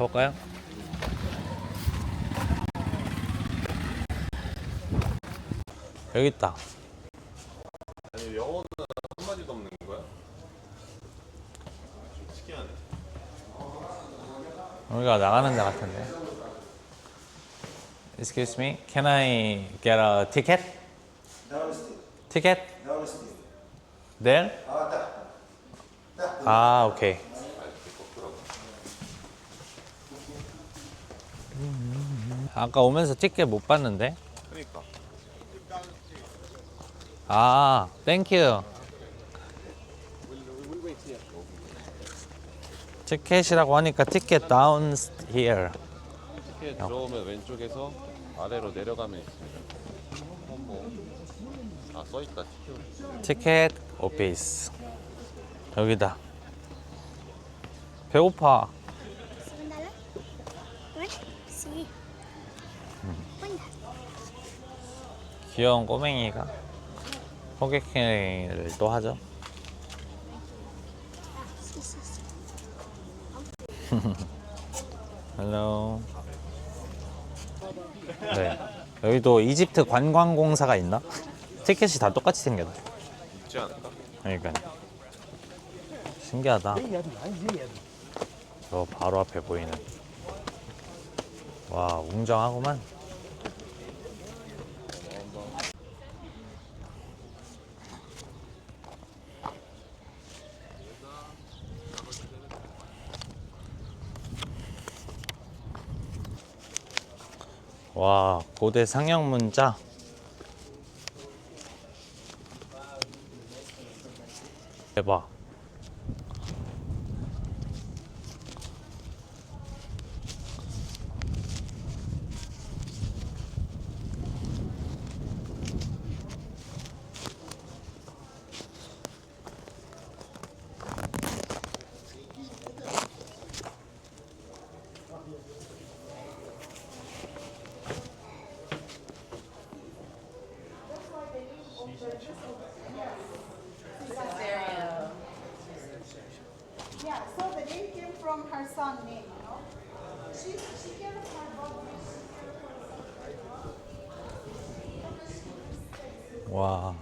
가볼까요? 여기 있다. 아니 영어는 한 마디도 없는 거야? 좀 특이하네 우리가 나가는 데 같은데. Excuse me, can I get a ticket? Ticket? There? 아, 오케이. 아까 오면서 티켓 못 봤는데. 그니까 아, 땡큐. 티켓이라고 하니까 티켓 down here. 티켓 들어오면 왼쪽에서 아래로 내려가면 있습니다 뭐. 아 써있다 티켓 티켓 오피스. 여기다. 배고파. 귀여운 꼬맹이가 호객행위를 또 하죠. 헬로. 네. 여기도 이집트 관광공사가 있나? 티켓이 다 똑같이 생겼네. 있지 않을까? 그러니까 신기하다. 저 바로 앞에 보이는. 와 웅장하구만. 와 고대 상형 문자. 대박. 와.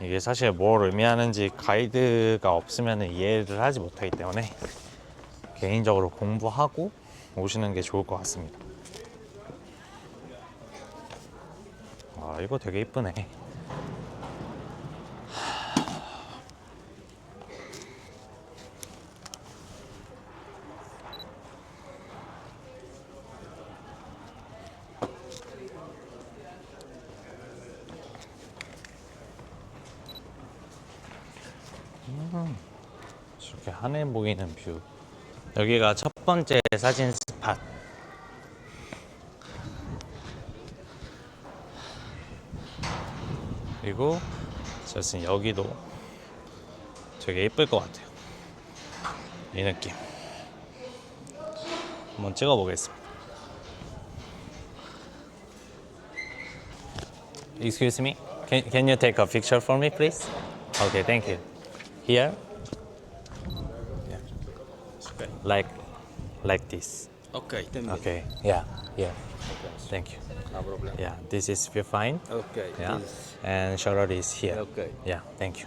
이게 사실 뭘 의미하는지 가이드가 없으면 이해를 하지 못하기 때문에 개인적으로 공부하고 오시는 게 좋을 것 같습니다. 아, 이거 되게 이쁘네. 이렇게 하늘 보이는 뷰. 여기가 첫 번째 사진 스팟. 그리고 저는 여기도 되게 예쁠 것 같아요. 이 느낌. 한번 찍어보겠습니다. Excuse me. Can, can you take a picture for me, please? Okay, thank you. Here. Okay. like like this Okay, okay yeah yeah thank you No problem. yeah this is feel fine Okay. yeah and shoulder is here Okay. yeah thank you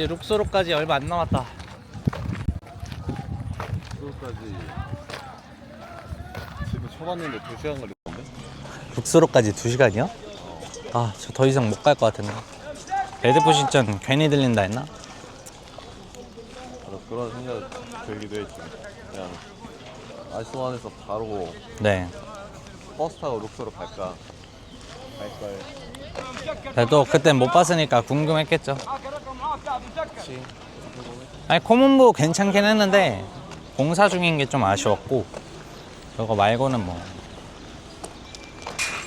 이제 룩소로까지 얼마 안 남았다. 그거까지 지금 쳐봤는데 2시간 걸리는데? 룩소로까지 2시간이요? 아, 저 더 이상 못 갈 것 같은데. 레드부 신전 괜히 들린다 했나? 나도 그런 생각 들기도 했지 그냥 아이스원에서 바로 네. 버스 타고 룩소로 갈까 갈 걸 그래도 그땐 못 봤으니까 궁금했겠죠. 아니 코문부 괜찮긴 했는데 공사 중인 게 좀 아쉬웠고 그거 말고는 뭐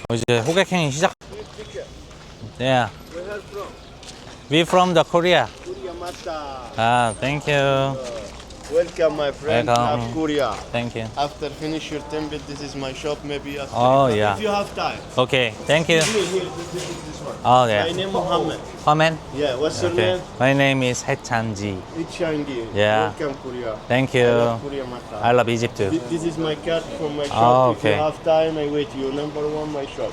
어, 이제 호객행위 시작. Yeah. We from the Korea. Thank you. Welcome, my friend. Welcome. Love Korea. Thank you. After finish your temple, this is my shop. Maybe after. Oh, yeah. If you have time. Okay, thank you. Here, here. This, is this one. Oh, My yeah. name Muhammad. Comment. Yeah. What's your Okay. name? My name is Haechanji. It's Changi. Yeah. Welcome, Korea. Thank I you. love Korea, Mata. I love Egypt too. This, this is my card from my shop. Oh, If okay. you have time, I wait you. Number one, my shop.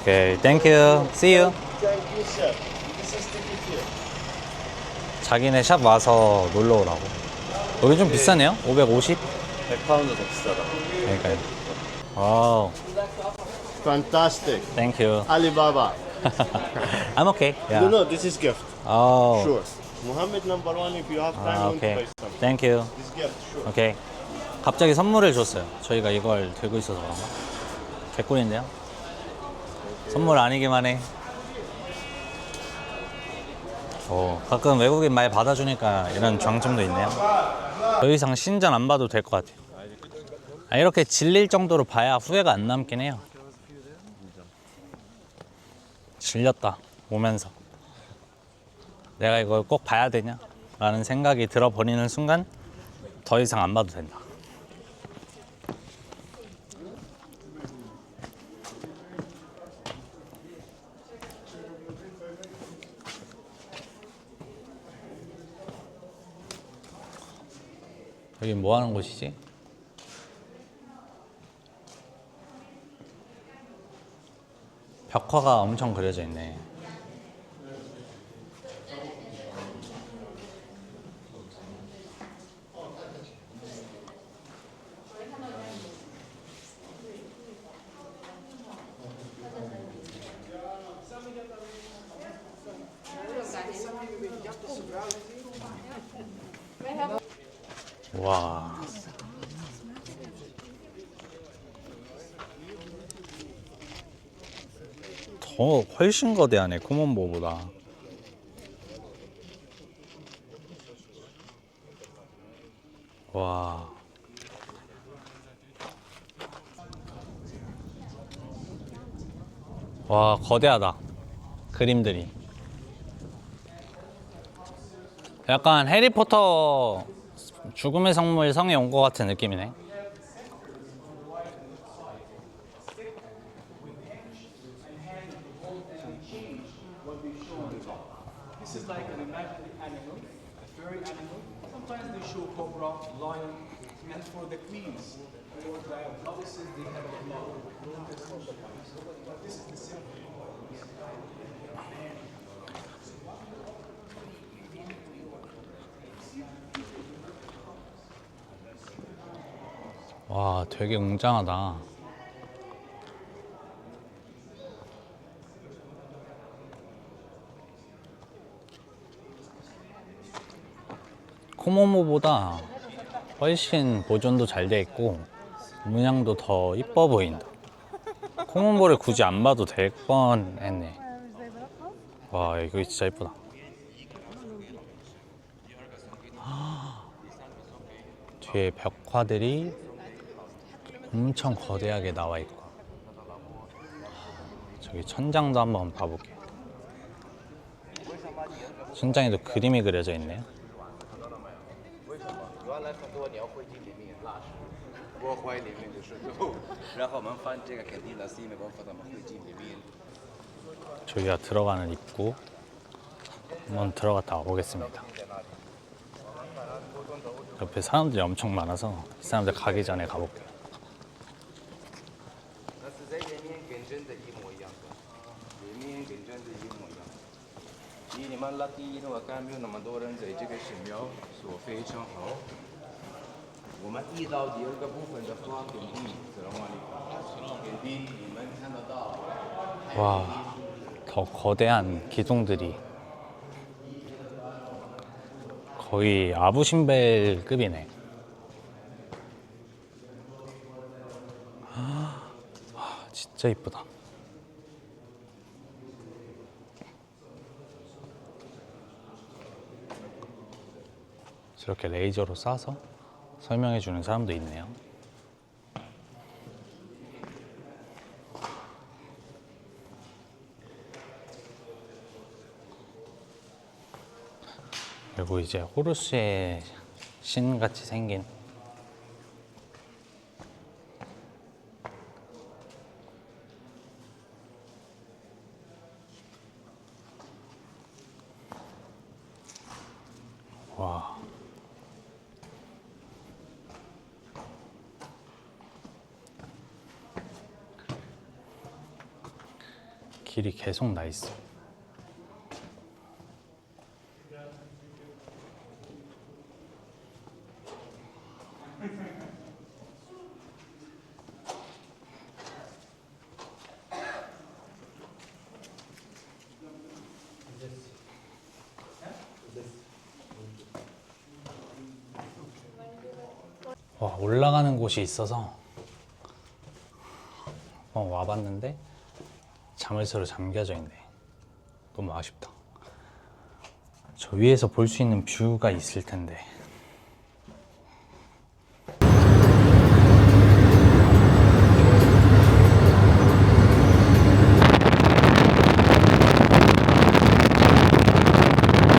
Okay, thank you. See you. Thank you, sir. This is ticket here. 자기네 샵 와서 놀러 오라고. 여기 좀 비싸네요. 550. 100파운드 더 비싸다 그러니까요. 와우, Fantastic. thank you. Alibaba. I'm okay. No, Yeah. no, this is gift. Oh. Sure. Muhammad number one. If you have time, 아, want to 오케이. buy something. Thank you. This gift, sure. 오케이. 갑자기 선물을 줬어요. 저희가 이걸 들고 있어서 그런가? 개꿀인데요? 선물 아니기만 해. 오, 가끔 외국인 말 받아주니까 이런 장점도 있네요. 더 이상 신전 안 봐도 될 것 같아요. 아, 이렇게 질릴 정도로 봐야 후회가 안 남긴 해요. 질렸다, 오면서. 내가 이걸 꼭 봐야 되냐? 라는 생각이 들어버리는 순간 더 이상 안 봐도 된다. 여기 뭐 하는 곳이지? 벽화가 엄청 그려져 있네. 와. 더 훨씬 거대하네 코먼보보다. 와. 와 거대하다 그림들이. 약간 해리포터 죽음의 성물 성에 온 것 같은 느낌이네. 와, 되게 웅장하다. 코모모보다 훨씬 보존도 잘 돼 있고 문양도 더 이뻐 보인다. 코모모를 굳이 안 봐도 될 뻔했네. 와, 이거 진짜 이쁘다. 뒤에 벽화들이 엄청 거대하게 나와 있고 저기 천장도 한번 봐볼게요. 천장에도 그림이 그려져 있네요. 锅坏里面的时候，然后我们放这个肯定的是因为我放到会进里面。 저기가 들어가는 입구. 한번 들어갔다 와보겠습니다. 옆에 사람들이 엄청 많아서 이 사람들 가기 전에 가볼게요. 但是在里面跟真的一模一样的，里面跟真的一模一样。 以你们拉低的话，看没有那么多人在这个寺庙，说非常好。 我们一到第二个部分的话，点地，知道吗？点地，你们看得到。 와, 더 거대한 기둥들이 거의 아부신벨급이네. 아, 진짜 이쁘다. 저렇게 레이저로 쏴서 설명해 주는 사람도 있네요. 그리고 이제 호르스의 신 같이 생긴 와. 길이 계속 나 있어. 와, 올라가는 곳이 있어서 어, 와봤는데 자물쇠로 잠겨져 있네. 너무 아쉽다. 저 위에서 볼 수 있는 뷰가 있을 텐데